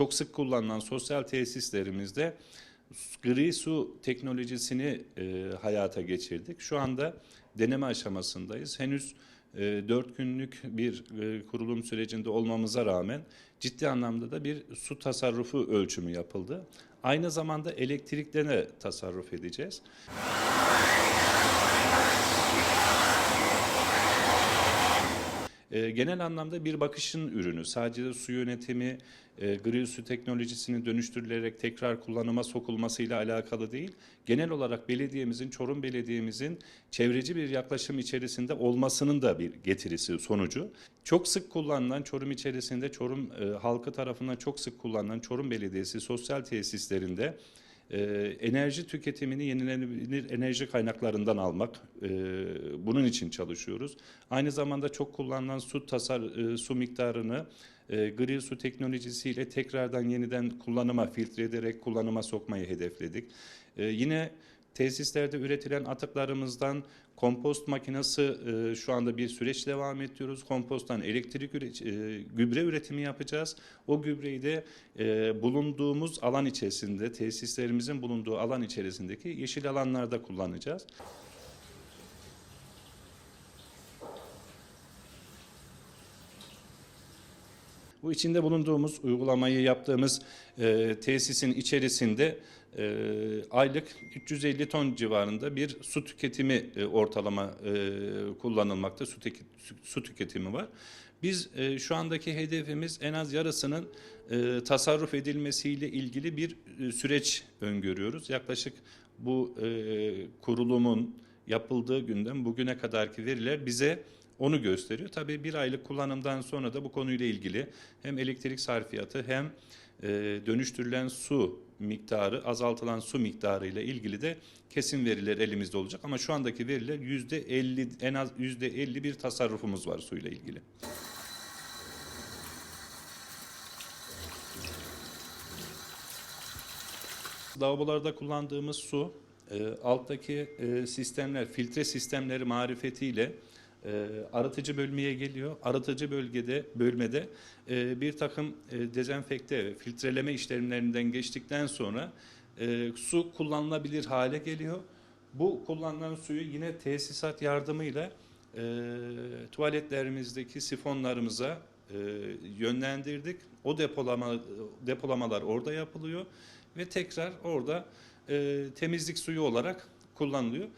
çok sık kullanılan sosyal tesislerimizde gri su teknolojisini e, hayata geçirdik. Şu anda deneme aşamasındayız. Henüz e, 4 günlük bir e, kurulum sürecinde olmamıza rağmen ciddi anlamda da bir su tasarrufu ölçümü yapıldı. Aynı zamanda elektrikten de tasarruf edeceğiz. E, genel anlamda bir bakışın ürünü. Sadece su yönetimi, e, gri su teknolojisinin dönüştürülerek tekrar kullanıma sokulmasıyla alakalı değil. Genel olarak belediyemizin, Çorum Belediye'mizin çevreci bir yaklaşım içerisinde olmasının da bir getirisi, sonucu. Çok sık kullanılan Çorum içerisinde, Çorum e, halkı tarafından çok sık kullanılan Çorum Belediyesi sosyal tesislerinde e, enerji tüketimini yenilenebilir enerji kaynaklarından almak. e, bunun için çalışıyoruz. Aynı zamanda çok kullanılan su tasar e, su miktarını e, gri su teknolojisiyle tekrardan yeniden kullanıma filtre ederek kullanıma sokmayı hedefledik. E, yine tesislerde üretilen atıklarımızdan kompost makinesi e, şu anda bir süreç devam ediyoruz. Komposttan elektrik üre- e, gübre üretimi yapacağız. O gübreyi de e, bulunduğumuz alan içerisinde, tesislerimizin bulunduğu alan içerisindeki yeşil alanlarda kullanacağız. Bu içinde bulunduğumuz, uygulamayı yaptığımız e, tesisin içerisinde e, aylık 350 ton civarında bir su tüketimi e, ortalama e, kullanılmakta, su, teki- su tüketimi var. Biz e, şu andaki hedefimiz en az yarısının e, tasarruf edilmesiyle ilgili bir e, süreç öngörüyoruz. Yaklaşık bu e, kurulumun yapıldığı günden bugüne kadarki veriler bize onu gösteriyor. Tabii bir aylık kullanımdan sonra da bu konuyla ilgili hem elektrik sarfiyatı hem e, dönüştürülen su miktarı, azaltılan su miktarı ile ilgili de kesin veriler elimizde olacak. Ama şu andaki veriler yüzde 50 en az yüzde 50 bir tasarrufumuz var suyla ilgili. Lavabolarda kullandığımız su e, alttaki e, sistemler, filtre sistemleri marifetiyle e, arıtıcı bölmeye geliyor. Arıtıcı bölgede, bölmede e, bir takım e, dezenfekte, filtreleme işlemlerinden geçtikten sonra e, su kullanılabilir hale geliyor. Bu kullanılan suyu yine tesisat yardımıyla e, tuvaletlerimizdeki sifonlarımıza e, yönlendirdik. O depolama depolamalar orada yapılıyor ve tekrar orada e, temizlik suyu olarak kullanılıyor.